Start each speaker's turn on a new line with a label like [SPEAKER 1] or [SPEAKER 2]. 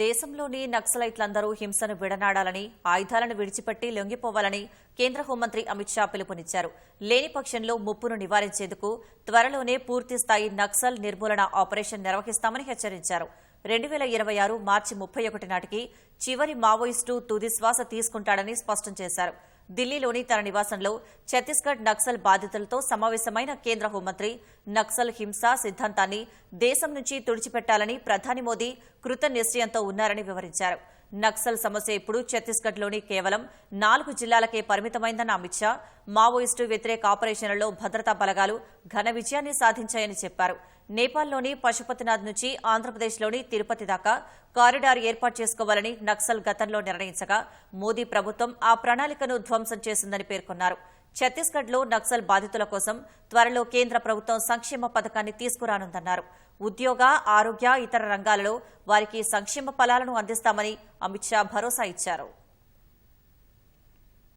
[SPEAKER 1] దేశంలోని నక్సలైట్లందరూ హింసను విడనాడాలని ఆయుధాలను విడిచిపెట్టి లొంగిపోవాలని కేంద్ర హోంమంత్రి అమిత్ షా పిలుపునిచ్చారు. లేని పక్షంలో ముప్పును నివారించేందుకు త్వరలోనే పూర్తిస్థాయి నక్సల్ నిర్మూలన ఆపరేషన్ నిర్వహిస్తామని హెచ్చరించారు. రెండు వేల ఇరవై ఆరు మార్చి ముప్పై ఒకటి నాటికి చివరి మావోయిస్టు తుది శ్వాస తీసుకుంటాడని స్పష్టం చేశారు. ఢిల్లీలోని తన నివాసంలో ఛత్తీస్గఢ్ నక్సల్ బాధితులతో సమావేశమైన కేంద్ర హోంమంత్రి నక్సల్ హింస సిద్ధాంతాన్ని దేశం నుంచి తుడిచిపెట్టాలని ప్రధాని మోదీ కృత నిశ్చయంతో ఉన్నారని వివరించారు. నక్సల్ సమస్య ఇప్పుడు ఛత్తీస్గఢ్లోని కేవలం నాలుగు జిల్లాలకే పరిమితమైందన్న అమిత్ షా మావోయిస్టు వ్యతిరేక ఆపరేషన్లలో భద్రతా బలగాలు ఘన విజయాన్ని సాధించాయని చెప్పారు. నేపాల్లోని పశుపతినాథ్ నుంచి ఆంధ్రప్రదేశ్లోని తిరుపతి దాకా కారిడార్ ఏర్పాటు చేసుకోవాలని నక్సల్ గతంలో నిర్ణయించగా మోదీ ప్రభుత్వం ఆ ప్రణాళికను ధ్వంసం చేసిందని పేర్కొన్నారు. ఛత్తీస్గఢ్లో నక్సల్ బాధితుల కోసం త్వరలో కేంద్ర ప్రభుత్వం సంక్షేమ పథకాన్ని తీసుకురానుందన్నారు. ఉద్యోగ ఆరోగ్య ఇతర రంగాలలో వారికి సంక్షేమ ఫలాలను అందిస్తామని అమిత్ షా భరోసా ఇచ్చారు.